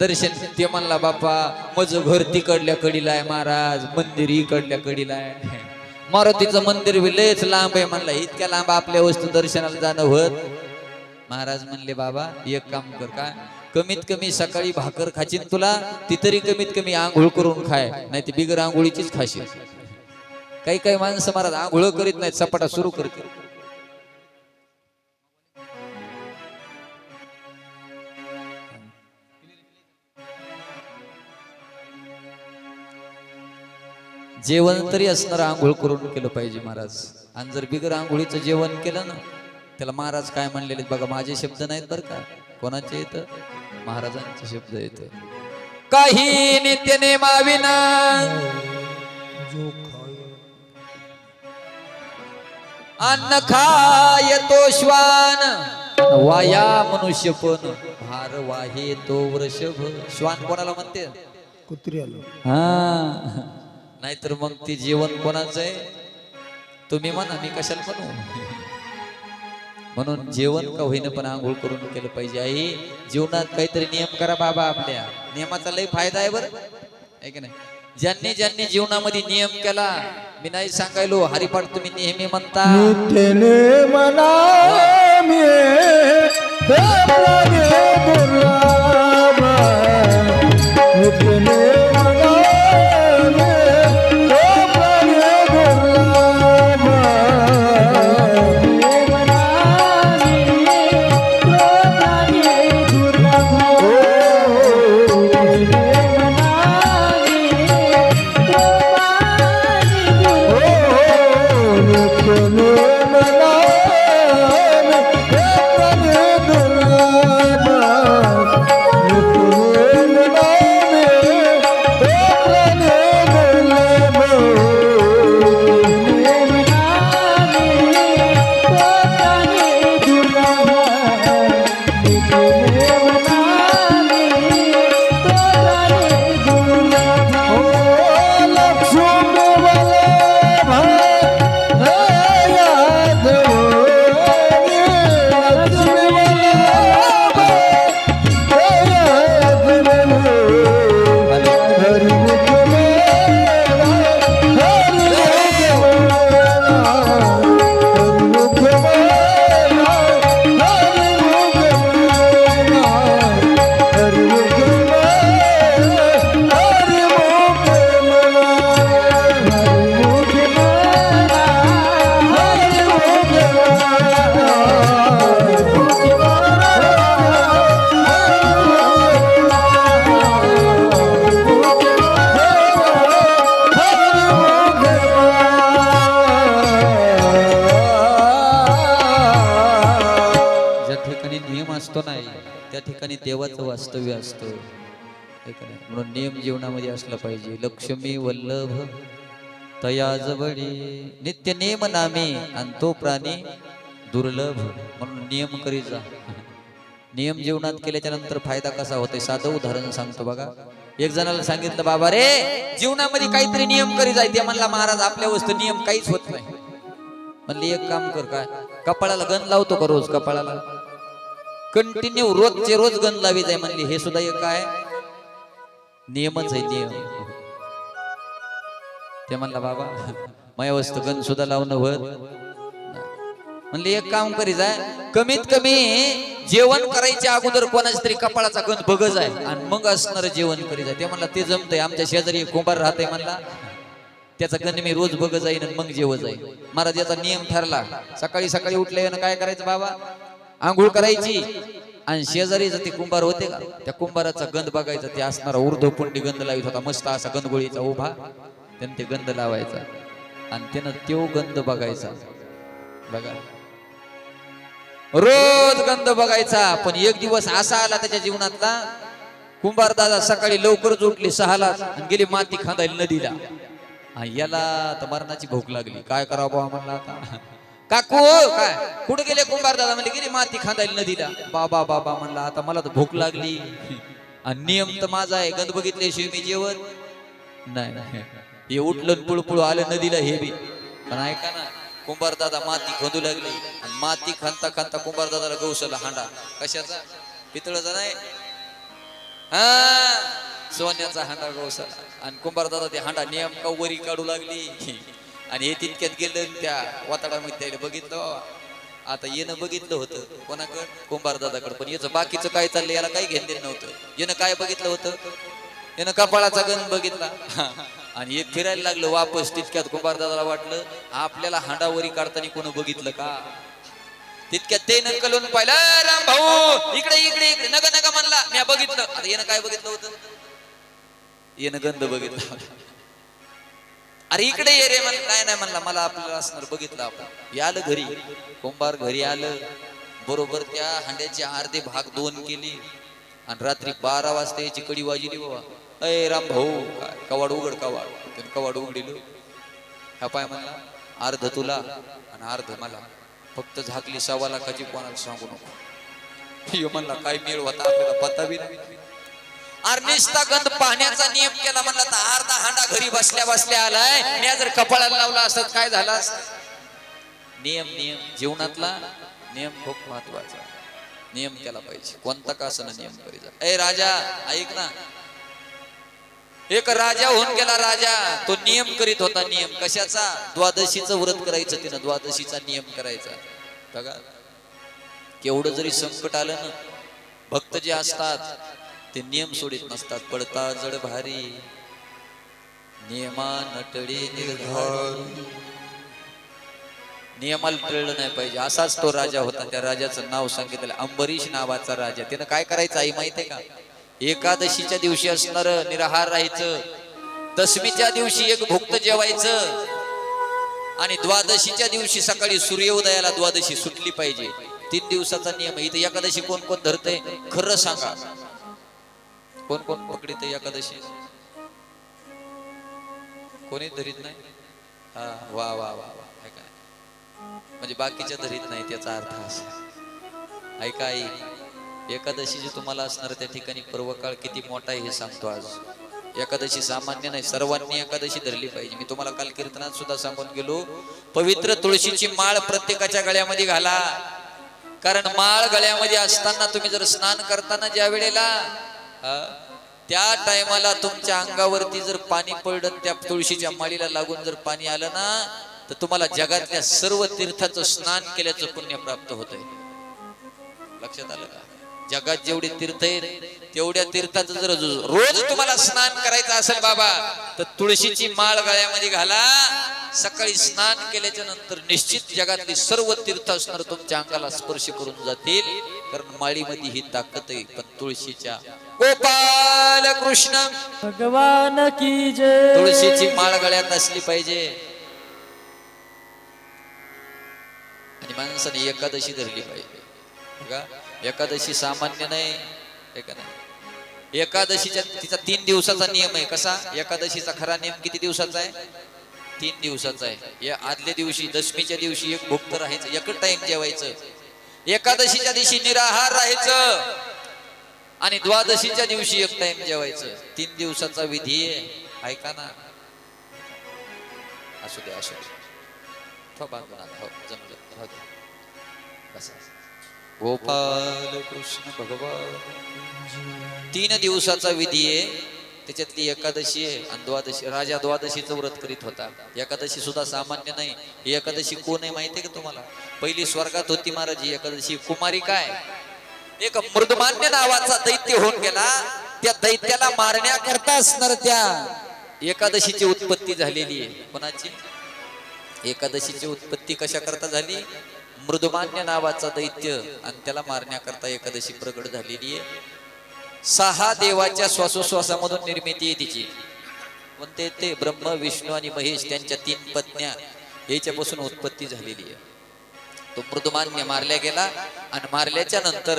दर्शन ते म्हणला बाप्पा माझं घर तिकडल्या कडीला आहे महाराज मंदिर इकडल्या कडीला आहे. मारुतीचं मंदिर बी लयच लांब आहे म्हणलं इतक्या लांब आपल्या वस्तू दर्शनाला जाणं होत. महाराज म्हणले बाबा एक काम कर काय कमीत कमी सकाळी भाकर खाचीन तुला ती तरी कमीत कमी आंघोळ करून खाय नाही ती बिगर आंघोळीचीच खाशील. काही काही माणसं महाराज आंघोळ करीत नाहीत सपाटा सुरू करतील. जेवण तरी असणार आंघोळ करून केलं पाहिजे महाराज. आणि जर बिगर आंघोळीचं जेवण केलं ना त्याला महाराज काय म्हणलेले बघा माझे शब्द नाहीत बरं का. कोणाचे येत महाराजांचे शब्द येत काही नित्य नेमाविना. अन्न खाय तो श्वान वाया मनुष्य पण. भार वाहे तो वृषभ. श्वान कोणाला म्हणते? कुत्री आलो हा. नाहीतर मग ते जेवण कोणाचं आहे? तुम्ही म्हणा मी कशाला म्हणू? म्हणून जेवण का होईन पण आंघोळ करून केलं पाहिजे आई. जीवनात काहीतरी नियम करा बाबा आपल्या. नियमाचा लय फायदा आहे बरं. आहे की नाही? ज्यांनी ज्यांनी जीवनामध्ये नियम केला मी नाही सांगायलो हरिपाठ तुम्ही नेहमी म्हणता. देवाचं वास्तव्य असतं. म्हणून नियम जीवनामध्ये असला पाहिजे. लक्ष्मी वल्लभ तया जवळी नित्य नियम नामी आणि तो प्राणी दुर्लभ. म्हणून नियम करी जा. नियम जीवनात केल्याच्यानंतर फायदा कसा होतोय? साधं उदाहरण सांगतो बघा. एक जणाला सांगितलं बाबा रे जीवनामध्ये काहीतरी नियम करी जाय. ते म्हणला महाराज आपल्या वस्तू नियम काहीच होत नाही. म्हणले एक काम कर काय? कपाळाला गण लावतो का रोज? कपाळाला? कंटिन्यू रोजचे रोज गण लावी जाय म्हणले. हे सुद्धा एक काय नियमच आहे नियम. ते म्हणला बाबा माझ्या वस्तू गण सुद्धा लावणं होत म्हणले एक काम करी जाय. कमीत कमी जेवण करायच्या अगोदर कोणाच्या तरी कपाळाचा गंध बघच आहे आणि मग असणार जेवण करी जाय. ते म्हणला ते जमतंय. आमच्या शेजारी कुंभार राहतंय. म्हणला त्याचा गंध मी रोज बघ जाईन मग जेव जाईन. महाराज याचा नियम ठरला. सकाळी सकाळी उठले काय करायचं बाबा? आंघोळ करायची. आणि शेजारी जर ते कुंभार होते का त्या कुंभाराचा गंध बघायचा ते असणारा ऊर्ध्वपुंडी गंध लावित होता मस्त असा गंधगोळीचा उभा. त्यानं ते गंध लावायचा. आणि त्यानं तो गंध बघायचा. बघा. रोज गंध बघायचा पण एक दिवस असा आला त्याच्या जीवनातला कुंभार दादा सकाळी लवकरच उठली सहाला आणि गेली माती खांदायला नदीला. याला तर मरणाची भूक लागली. काय करावं बुवा म्हणला आता? काकू काय? कुठे गेले कुंभार दादा? म्हणले गेली माती खांदायला नदीला. बाबा बाबा म्हणला आता मला तर भूक लागली. आणि नियम तर माझा आहे गंध बघितल्याशिवाय मी जेवण. नाही नाही. हे उठलं पुळपुळ आलं नदीला हे बी. पण ऐका ना कुंभार दादा माती खंदू लागली. आणि माती खांता खांता कुंभार दादाला गौशाला हांडा कशाचा? पितळाचा नाही? हा? सोन्याचा हांडा गवसाला आणि कुंभारदादा ते हांडा नियम का वरी काढू लागली. आणि हे तितक्यात गेलं त्या वाताडामध्ये त्याने बघितलं. आता येणं बघितलं होतं कोणाकडं? कुंभारदादाकडं पण याचं बाकीचं काय चाललंय याला काही घेणं देणं नव्हतं. येणं काय बघितलं होतं? यानं कपाळाचा गण बघितला. आणि एक फिरायला लागलं वापस तितक्यात कुंभारदादाला वाटलं आपल्याला हांडावरी काढताना कोण बघितलं का? तितक्यात ते नकलून पाहिलं राम भाऊ इकडे इकडे इकडे नग नका म्हणला. मी बघितलं. आता येणं काय बघितलं होतं? येणं गंध बघितलं. अरे इकडे ये रे म्हण. काय नाही म्हणला मला आपल्याला असणार बघितलं आपण. यालं आलं घरी. कुंभार घरी आलं. बरोबर त्या हांड्याचे अर्धे भाग दोन केले. आणि रात्री बारा वाजता याची कडी वाजली बाबा. अय राम भाऊ कवाड उघड कवाड. त्याने कवाड उघडिलो. हा पाय म्हणला अर्ध तुला आणि अर्ध मला. फक्त झाकली सव्वा लाखाची कोणाला सांगू नको. म्हणला काय मेळ होता आपल्याला पता बी नाही. अर्निष्ठा गंध पाहण्याचा नियम केला म्हणला तर अर्धा हांडा घरी बसल्या बसल्या आलाय. मी जर कपाळाला लावला असत काय झालं नियम नियम. जीवनातला नियम खूप महत्त्वाचा नियम केला पाहिजे. कोणता का असं नियम करीचा ए राजा ऐक ना. एक राजा होऊन गेला राजा. तो नियम करीत होता नियम. कशाचा? द्वादशीचं व्रत करायचं तिनं. द्वादशीचा नियम करायचा. बघा केवढं जरी संकट आलं ना भक्त जे असतात ते नियम सोडित नसतात पडता जड भारी. नियमा नटळी निर्धार नियमाला टळलं नाही पाहिजे. असाच तो राजा होता. त्या राजाचं नाव सांगितलं अंबरीश नावाचा राजा. त्यानं काय करायचं आई माहितीये का? एकादशीच्या दिवशी असणार निराहार राहायचं. दशमीच्या दिवशी एक भुक्त जेवायचं. आणि द्वादशीच्या दिवशी सकाळी सूर्योदयाला द्वादशी सुटली पाहिजे. तीन दिवसाचा नियम आहे. इथं एकादशी कोण कोण धरतय? खरं सांगा. कोण कोण पकडित एकादशी? कोणी धरीत नाही? हा वा वा वा वा ऐका. म्हणजे बाकीच्या धरीत नाही त्याचा अर्थ असा. ऐका आई एकादशी जे तुम्हाला असणार त्या ठिकाणी पूर्वकाळ किती मोठा आहे हे सांगतो आज. एकादशी सामान्य नाही सर्वांनी एकादशी धरली पाहिजे. मी तुम्हाला काल कीर्तनात सुद्धा सांगून गेलो पवित्र तुळशीची माळ प्रत्येकाच्या गळ्यामध्ये घाला. कारण माळ गळ्यामध्ये असताना तुम्ही जर स्नान करताना ज्या वेळेला त्या टायमाला तुमच्या अंगावरती जर पाणी पडलं त्या तुळशीच्या माळीला लागून जर पाणी आलं ना तर तुम्हाला जगातल्या सर्व तीर्थाचं स्नान केल्याचं पुण्य प्राप्त होत लक्षात आलं का? जगात जेवढे तीर्थ आहेत तेवढ्या तीर्थाचं जर रोज तुम्हाला स्नान करायचं असेल बाबा तर तुळशीची माळ गळ्यामध्ये घाला सकाळी स्नान केल्याच्यानंतर निश्चित जगातली सर्व तीर्थ असणार तुमच्या अंगाला स्पर्श करून जातील. कारण माळीमध्ये ही ताकद आहे पण तुळशीच्या गोपाल कृष्ण. भगवान की जय. तुळशीची माळ गळ्यात असली पाहिजे. आणि माणसाने एकादशी धरली पाहिजे. बघा एकादशी सामान्य नाही का नाही? एकादशीच्या तिचा तीन दिवसाचा नियम आहे. कसा? एकादशीचा खरा नियम किती दिवसाचा आहे? तीन दिवसाचा आहे. या आदल्या दिवशी दशमीच्या दिवशी एक भुक्त राहायचं एकच टाइम जेवायचं. एकादशीच्या दिवशी निराहार राहायचं आणि द्वादशीच्या दिवशी एक टाइम जेवायचं. तीन दिवसाचा विधी आहे. ऐका ना. असू दे असू दे. बांधून हो जमलं. हो दे. गोपाल कृष्ण भगवान. तीन दिवसाचा विधी आहे. त्याच्यातली एकादशी आहे. आणि द्वादशी राजा द्वादशीचं व्रत करीत होता. एकादशी सुद्धा सामान्य नाही. ही एकादशी कोण आहे माहितीये का तुम्हाला? पहिली स्वर्गात होती महाराज ही एकादशी कुमारी काय? एक मृदमान्य नावाचा दैत्य होऊन गेला. त्या दैत्याला मारण्याकरता असणार त्या. एकादशीची उत्पत्ती झालेली आहे. कोणाची? एकादशीची उत्पत्ती कशा करता झाली? मृदमान्य नावाचा दैत्य. आणि त्याला मारण्याकरता एकादशी प्रगट झालेली आहे. सहा देवाच्या श्वासोश्वासामधून निर्मिती आहे तिची. कोणते ते? ब्रह्म विष्णू आणि महेश त्यांच्या तीन पत्न्या. याच्यापासून उत्पत्ती झालेली आहे. तो मृदुमान्य मारल्या गेला आणि मारल्याच्या नंतर